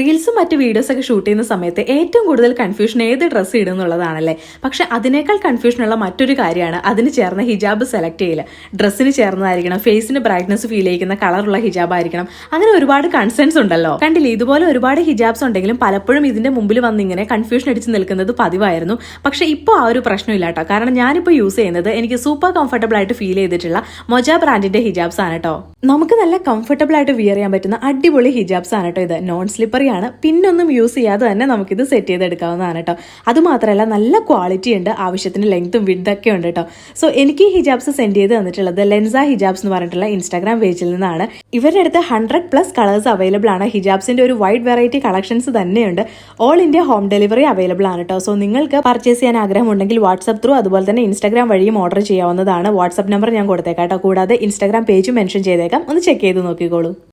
റീൽസും മറ്റ് വീഡിയോസ് ഒക്കെ ഷൂട്ട് ചെയ്യുന്ന സമയത്ത് ഏറ്റവും കൂടുതൽ കൺഫ്യൂഷൻ ഏത് ഡ്രസ്സ് ഇടും എന്നുള്ളതാണല്ലേ? പക്ഷെ അതിനേക്കാൾ കൺഫ്യൂഷനുള്ള മറ്റൊരു കാര്യമാണ് അതിന് ചേർന്ന ഹിജാബ് സെലക്ട് ചെയ്യൽ ഡ്രസ്സിന് ചേർന്നതായിരിക്കണം ഫേസിന് ബ്രൈറ്റ്നസ് ഫീൽ ചെയ്യുന്ന കളറുള്ള ഹിജാബ് ആയിരിക്കണം. അങ്ങനെ ഒരുപാട് കൺസേൺസ് ഉണ്ടല്ലോ. കണ്ടില്ലേ ഇതുപോലെ ഒരുപാട് ഹിജാബ്സ് ഉണ്ടെങ്കിലും പലപ്പോഴും ഇതിന്റെ മുമ്പിൽ വന്ന് ഇങ്ങനെ കൺഫ്യൂഷൻ അടിച്ച് നിൽക്കുന്നത് പതിവായിരുന്നു. പക്ഷെ ഇപ്പോൾ ആ ഒരു പ്രശ്നമില്ല കേട്ടോ. കാരണം ഞാനിപ്പോൾ യൂസ് ചെയ്യുന്നത് എനിക്ക് സൂപ്പർ കംഫർട്ടബിൾ ആയിട്ട് ഫീൽ ചെയ്തിട്ടുള്ള മൊജ ബ്രാൻഡിന്റെ ഹിജാബ്സ് ആണ് കേട്ടോ. നമുക്ക് നല്ല കംഫർട്ടബിൾ ആയിട്ട് വിയർ ചെയ്യാൻ പറ്റുന്ന അടിപൊളി ഹിജാബ്സ് ആണ് കേട്ടോ ഇത്. നോൺ സ്ലിപ്പറി ആണ്. പിന്നൊന്നും യൂസ് ചെയ്യാതെ തന്നെ നമുക്കിത് സെറ്റ് ചെയ്തെടുക്കാവുന്നതാണ് കേട്ടോ അതുമാത്രമല്ല നല്ല ക്വാളിറ്റി ഉണ്ട് ആവശ്യത്തിന് ലെങ്ത്തും വിഡ്തൊക്കെ ഉണ്ട് കേട്ടോ സോ എനിക്ക് ഈ ഹിജാബ്സ് സെൻഡ് ചെയ്ത് തന്നിട്ടുള്ളത് ലെൻസ ഹിജാബ്സ് എന്ന് പറഞ്ഞിട്ടുള്ള ഇൻസ്റ്റാഗ്രാം പേജിൽ നിന്നാണ്. ഇവരുടെ അടുത്ത് ഹൺഡ്രഡ് പ്ലസ് കളേഴ്സ് അവൈലബിൾ ആണ്. ഹിജാബ്സിന്റെ ഒരു വൈഡ് വെറൈറ്റി കളക്ഷൻസ് തന്നെയുണ്ട്. All India home delivery available ആണ് കേട്ടോ സോ നിങ്ങൾക്ക് പർച്ചേസ് ചെയ്യാൻ ആഗ്രഹമുണ്ടെങ്കിൽ വാട്സ്ആപ്പ് ത്രൂ അതുപോലെ തന്നെ ഇൻസ്റ്റാഗ്രാം വഴിയും ഓർഡർ ചെയ്യാവുന്നതാണ്. വാട്സ്ആപ്പ് നമ്പർ ഞാൻ കൊടുത്തേക്കാം കേട്ടോ കൂടാതെ ഇൻസ്റ്റാഗ്രാം പേജ് മെൻഷൻ ചെയ്തേക്കാം. ഒന്ന് ചെക്ക് ചെയ്ത് നോക്കിക്കോളൂ.